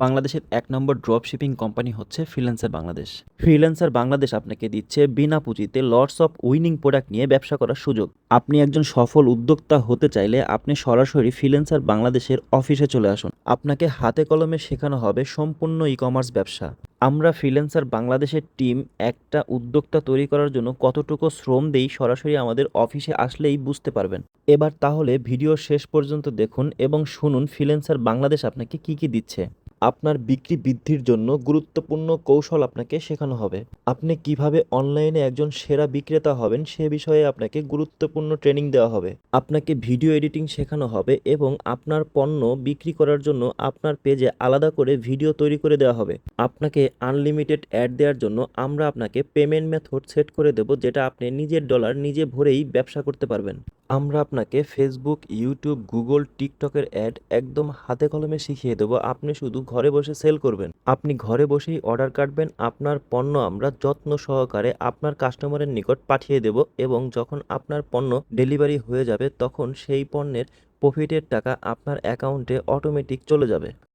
বাংলাদেশের এক নম্বর drop shipping company হচ্ছে ফ্রিল্যান্সার বাংলাদেশ ফ্রিল্যান্সার বাংলাদেশ আপনাকে দিচ্ছে বিনা পুঁজিতে লটস অফ উইনিং প্রোডাক্ট নিয়ে ব্যবসা করার সুযোগ। আপনি একজন সফল উদ্যোক্তা হতে চাইলে আপনি সরাসরি ফ্রিল্যান্সার বাংলাদেশের অফিসে চলে আসুন। আপনাকে হাতে কলমে শেখানো হবে সম্পূর্ণ ই কমার্স ব্যবসা। আমরা ফ্রিল্যান্সার বাংলাদেশের টিম একটা উদ্যোক্তা তৈরি করার জন্য কতটুকু শ্রম দেই সরাসরি আমাদের অফিসে আসলেই বুঝতে পারবেন। এবার তাহলে ভিডিও শেষ পর্যন্ত দেখুন এবং শুনুন ফ্রিল্যান্সার বাংলাদেশ আপনাকে কি কি দিচ্ছে। আপনার বিক্রি বৃদ্ধির জন্য গুরুত্বপূর্ণ কৌশল আপনাকে শেখানো হবে। আপনি কীভাবে অনলাইনে একজন সেরা বিক্রেতা হবেন সে বিষয়ে আপনাকে গুরুত্বপূর্ণ ট্রেনিং দেওয়া হবে। আপনাকে ভিডিও এডিটিং শেখানো হবে এবং আপনার পণ্য বিক্রি করার জন্য আপনার পেজে আলাদা করে ভিডিও তৈরি করে দেওয়া হবে। আপনাকে আনলিমিটেড অ্যাড দেওয়ার জন্য আমরা আপনাকে পেমেন্ট মেথড সেট করে দেব যেটা আপনি নিজের ডলার নিজে ভরেই ব্যবসা করতে পারবেন। আমরা আপনাকে ফেসবুক ইউটিউব গুগল টিকটকের অ্যাড একদম হাতে কলমে শিখিয়ে দেবো। আপনি শুধু ঘরে বসে সেল করবেন। আপনি ঘরে বসেই অর্ডার কাটবেন, আপনার পণ্য আমরা যত্ন সহকারে আপনার কাস্টমারের নিকট পাঠিয়ে দেব এবং যখন আপনার পণ্য ডেলিভারি হয়ে যাবে, তখন সেই পণ্যের প্রফিটের টাকা আপনার অ্যাকাউন্টে অটোমেটিক চলে যাবে।